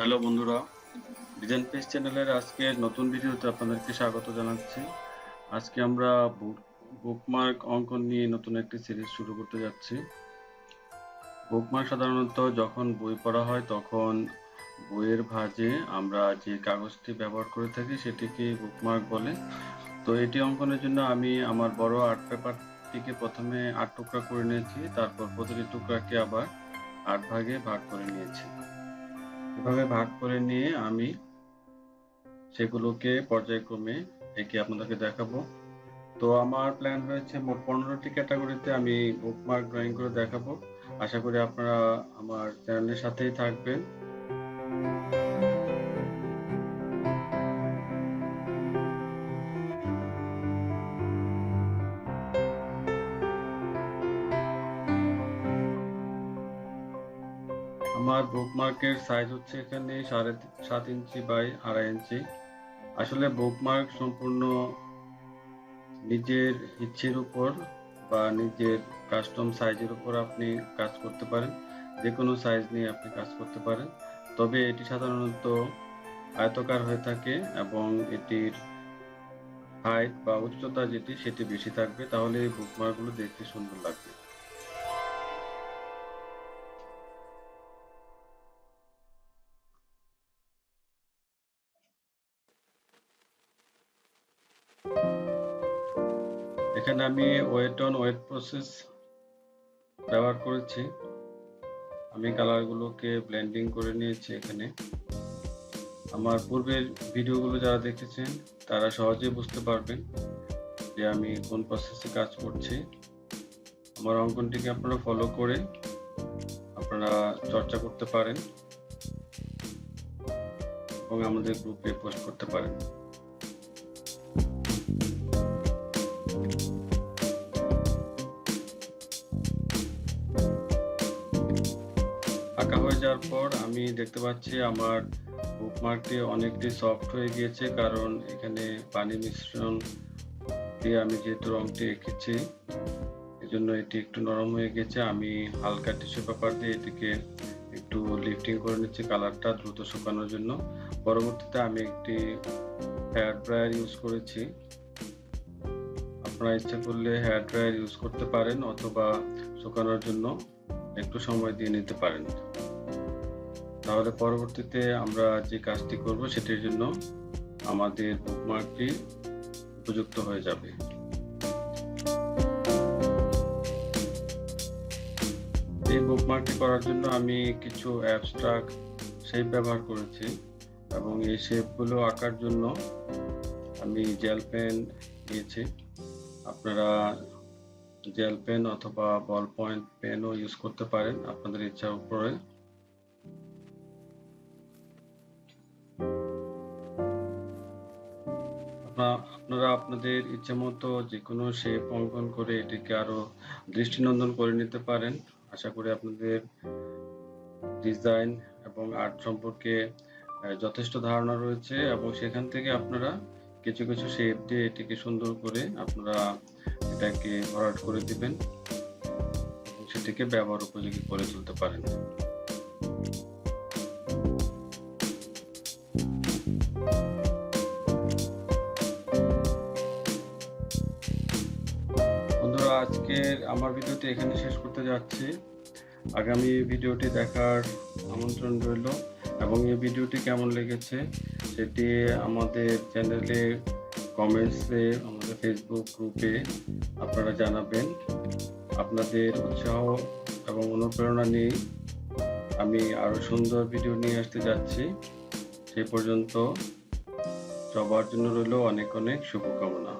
Hello বন্ধুরা design page চ্যানেলের আজকে নতুন ভিডিওতে আপনাদেরকে স্বাগত জানাচ্ছি। আজকে আমরা বুকমার্ক অঙ্কন নিয়ে নতুন একটি সিরিজ শুরু করতে যাচ্ছি। বুকমার্ক সাধারণত যখন বই পড়া হয়, তখন বইয়ের ভাঁজে আমরা যে কাগজটি ব্যবহার করে থাকি, সেটিকে বুকমার্ক বলে। তো এটি অঙ্কনের জন্য আমি আমার বড় আর্ট পেপারটিকে প্রথমে আট টুকরা করে নিয়েছি, তারপর প্রতিটি টুকরাকে আবার আট ভাগে ভাগ করে নিয়েছি। এভাবে ভাগ করে নিয়ে আমি সেগুলোকে পর্যায়ক্রমে একে আপনাদেরকে দেখাবো। তো আমার প্ল্যান হয়েছে মোট পনেরোটি ক্যাটাগরিতে আমি বুকমার্ক ড্রয়িং করে দেখাবো। আশা করি আপনারা আমার চ্যানেলের সাথেই থাকবেন। আমার বুকমার্কের সাইজ হচ্ছে এখানে সাড়ে সাত ইঞ্চি বাই আড়াই ইঞ্চি। আসলে বুকমার্ক সম্পূর্ণ নিজের ইচ্ছের উপর বা নিজের কাস্টম সাইজের উপর আপনি কাজ করতে পারেন। যে কোনো সাইজ নিয়ে আপনি কাজ করতে পারেন। তবে এটি সাধারণত আয়তকার হয়ে থাকে এবং এটির হাইট বা উচ্চতা যেটি, সেটি বেশি থাকবে। তাহলে এই বুকমার্কগুলো দেখতে সুন্দর লাগবে। এখানে আমি ওয়েট অন ওয়েট প্রসেস ব্যবহার করেছি। আমি কালারগুলোকে ব্লেন্ডিং করে নিয়েছি এখানে। আমার পূর্বের ভিডিওগুলো যারা দেখেছেন, তারা সহজেই বুঝতে পারবেন যে আমি কোন প্রসেসে কাজ করছি। আমার অঙ্কনটিকে আপনারা ফলো করে আপনারা চর্চা করতে পারেন এবং আমাদের গ্রুপে পোস্ট করতে পারেন। আঁকা হয়ে যাওয়ার পর আমি দেখতে পাচ্ছি আমার বুকমার্কটি অনেকটি সফট হয়ে গিয়েছে, কারণ এখানে পানি মিশ্রণ দিয়ে আমি যেহেতু রঙটি এঁকেছি, এজন্য এটি একটু নরম হয়ে গেছে আমি হালকা টিস্যু পেপার দিয়ে এটিকে একটু লিফটিং করে নিচ্ছি কালারটা দ্রুত শুকানোর জন্য। পরবর্তীতে আমি একটি হেয়ার ড্রায়ার ইউজ করেছি। আপনারা ইচ্ছা করলে হেয়ার ড্রায়ার ইউজ করতে পারেন অথবা শুকানোর জন্য একটু সময় দিয়ে নিতে পারেন। তাহলে পরবর্তীতে আমরা যে কাজটি করব সেটির জন্য আমাদের বুকমার্কটি উপযুক্ত হয়ে যাবে। এই বুকমার্কটি করার জন্য আমি কিছু অ্যাবস্ট্রাক্ট শেপ ব্যবহার করেছি এবং এই শেপগুলো আঁকার জন্য আমি জেল পেন নিয়েছি আপনারা জেল পেন অথবা বল পয়েন্ট পেনও ইউজ করতে পারেন, আপনাদের ইচ্ছার উপরে। আপনারা আপনাদের ইচ্ছে মতো যে কোনো শেপ অঙ্কন করে এটিকে আরও দৃষ্টিনন্দন করে নিতে পারেন। আশা করি আপনাদের ডিজাইন এবং আর্ট সম্পর্কে যথেষ্ট ধারণা রয়েছে এবং সেখান থেকে আপনারা কিছু কিছু শেপ দিয়ে এটিকে সুন্দর করে আপনারা এটাকে ভরাট করে দিবেন সেটিকে ব্যবহার উপযোগী করে তুলতে পারেন। আজকের আমার ভিডিওটি এখানে শেষ করতে যাচ্ছি। আগামী ভিডিওটি দেখার আমন্ত্রণ রইল এবং এই ভিডিওটি কেমন লেগেছে সেটি আমাদের চ্যানেলে কমেন্টসে, আমাদের ফেসবুক গ্রুপে আপনারা জানাবেন। আপনাদের উৎসাহ এবং অনুপ্রেরণা নিয়ে আমি আরও সুন্দর ভিডিও নিয়ে আসতে যাচ্ছি। সে পর্যন্ত সবার জন্য রইল অনেক অনেক শুভকামনা।